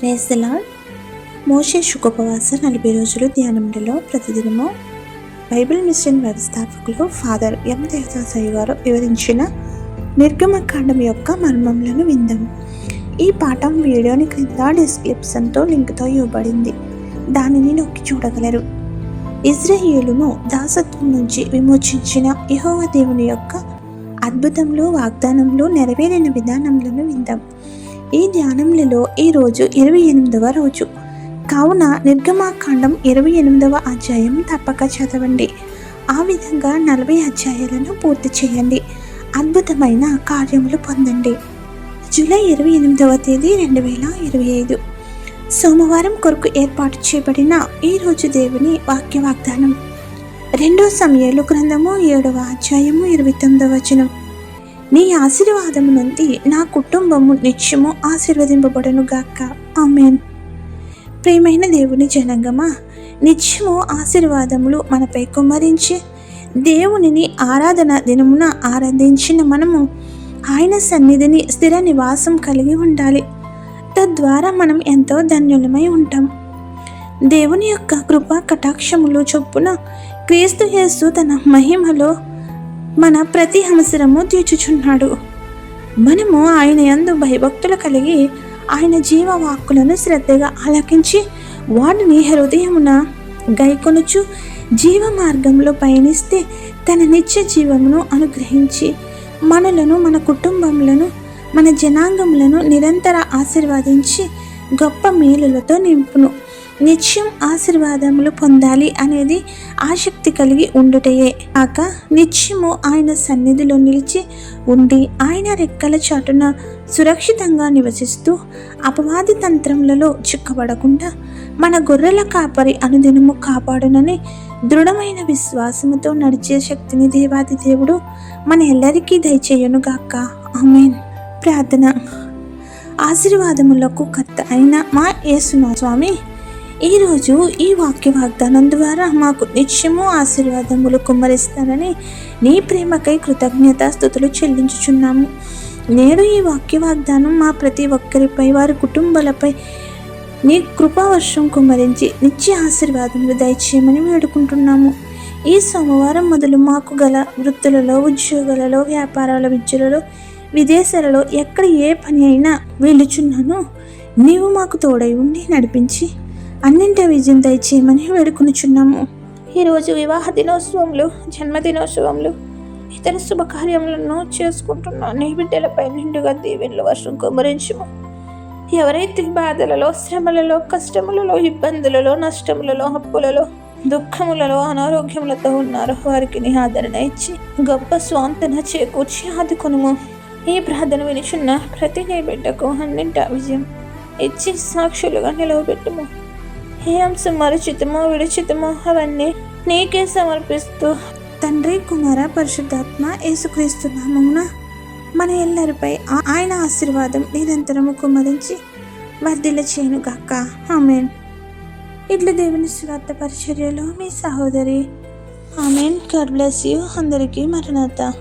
ప్రేసలా మోషే శుకోపవాస నలభై రోజులు ధ్యానంలో ప్రతిదినము బైబిల్ మిషన్ వ్యవస్థాపకులు ఫాదర్ ఎం దేవదాసయ్య గారు వివరించిన నిర్గమకాండం యొక్క మర్మములను విందాం. ఈ పాఠం వీడియోని క్రింద డిస్క్రిప్షన్తో లింక్తో ఇవ్వబడింది. దానిని నొక్కి చూడగలరు. ఇజ్రాయేలును దాసత్వం నుంచి విమోచించిన యహోవ దేవుని యొక్క అద్భుతంలో వాగ్దానంలో నెరవేరిన విధానములను విందాం. ఈ ధ్యానములలో ఈరోజు ఇరవై ఎనిమిదవ రోజు. కావున నిర్గమాకాండం ఇరవై ఎనిమిదవ అధ్యాయం తప్పక చదవండి. ఆ విధంగా నలభై అధ్యాయాలను పూర్తి చేయండి. అద్భుతమైన కార్యములు పొందండి. జూలై ఇరవై ఎనిమిదవ తేదీ రెండు వేల ఇరవై ఐదు. సోమవారం కొరకు ఏర్పాటు చేయబడిన ఈ రోజు దేవుని వాక్య వాగ్దానం రెండో సమయాలు గ్రంథము ఏడవ అధ్యాయము ఇరవై తొమ్మిదవ వచనం. నీ ఆశీర్వాదము నుండి నా కుటుంబము నిత్యము ఆశీర్వదింపబడను గాక ఆమెన్. ప్రియమైన దేవుని జనంగమా నిత్యము ఆశీర్వాదములు మనపై కుమ్మరించి దేవునిని ఆరాధన దినమున ఆరాధించిన మనము ఆయన సన్నిధిని స్థిర నివాసం కలిగి ఉండాలి. తద్వారా మనం ఎంతో ధన్యులమై ఉంటాం. దేవుని యొక్క కృపా కటాక్షములు చొప్పున క్రీస్తు యేసు తన మహిమలో మన ప్రతి అవసరము తీర్చుచున్నాడు. మనము ఆయన యందు భయభక్తులు కలిగి ఆయన జీవ వాక్కులను శ్రద్ధగా ఆలకించి వాటిని హృదయమున గైకొనుచు జీవ మార్గంలో పయనిస్తే తన నిత్య జీవమును అనుగ్రహించి మనలను మన కుటుంబములను మన జనాంగములను నిరంతర ఆశీర్వదించి గొప్ప మేలులతో నింపును. నిత్యం ఆశీర్వాదములు పొందాలి అనేది ఆసక్తి కలిగి ఉండుటయే. కాక నిత్యము ఆయన సన్నిధిలో నిలిచి ఉండి ఆయన రెక్కల చాటున సురక్షితంగా నివసిస్తూ అపవాది తంత్రములలో చిక్కబడకుండా మన గొర్రెల కాపరి అనుదినము కాపాడునని దృఢమైన విశ్వాసముతో నడిచే శక్తిని దేవాది దేవుడు మన ఎల్లరికీ దయచేయునుగాక ఆమెన్. ప్రార్థన. ఆశీర్వాదములకు కర్త అయిన మా యేసునా స్వామి ఈరోజు ఈ వాక్య వాగ్దానం ద్వారా మాకు నిత్యము ఆశీర్వాదములు కుమ్మరిస్తారని నీ ప్రేమకై కృతజ్ఞత స్థుతులు చెల్లించుచున్నాము. నేడు ఈ వాక్య వాగ్దానం మా ప్రతి ఒక్కరిపై వారి కుటుంబాలపై నీ కృపావర్షం కుమ్మరించి నిత్య ఆశీర్వాదములు దయచేయమని వేడుకుంటున్నాము. ఈ సోమవారం మొదలు మాకు గల వృత్తులలో ఉద్యోగాలలో వ్యాపారాల విద్యలలో విదేశాలలో ఎక్కడ ఏ పని అయినా వెళ్ళుచున్నానో నీవు మాకు తోడై ఉండి నడిపించి అన్నింటి విజయం దయచేయమని వేడుకొనుచున్నాము. ఈరోజు వివాహ దినోత్సవంలో జన్మదినోత్సవంలో ఇతర శుభకార్యములను చేసుకుంటున్న నీ బిడ్డలపై నిండుగా దీవెనలు వర్షం కుమరించుము ఎవరైతే బాధలలో శ్రమలలో కష్టములలో ఇబ్బందులలో నష్టములలో అప్పులలో దుఃఖములలో అనారోగ్యములతో ఉన్నారో వారికి నీ ఆదరణ ఇచ్చి గొప్ప స్వాంతన చేకూర్చి ఆదుకొనుము. ఈ ప్రార్థన వినిచున్న ప్రతి నీ బిడ్డకు అన్నింట విజయం ఇచ్చి సాక్షులుగా నిలవబెట్టుము. ఏ అంశం మరుచితమో విడిచితమో అవన్నీ నీకే సమర్పిస్తూ. తండ్రి కుమార పరిశుద్ధాత్మ యేసుక్రీస్తు నామమున మన ఎల్లరిపై ఆ- ఆయన ఆశీర్వాదం నిరంతరము కుమరించి వర్ధిల్ల చేయనుగాక ఆమెన్. ఇట్ల దేవుని స్వార్థ పరిచర్యలో మీ సహోదరి. ఆమెన్. God bless you. అందరికీ మరణత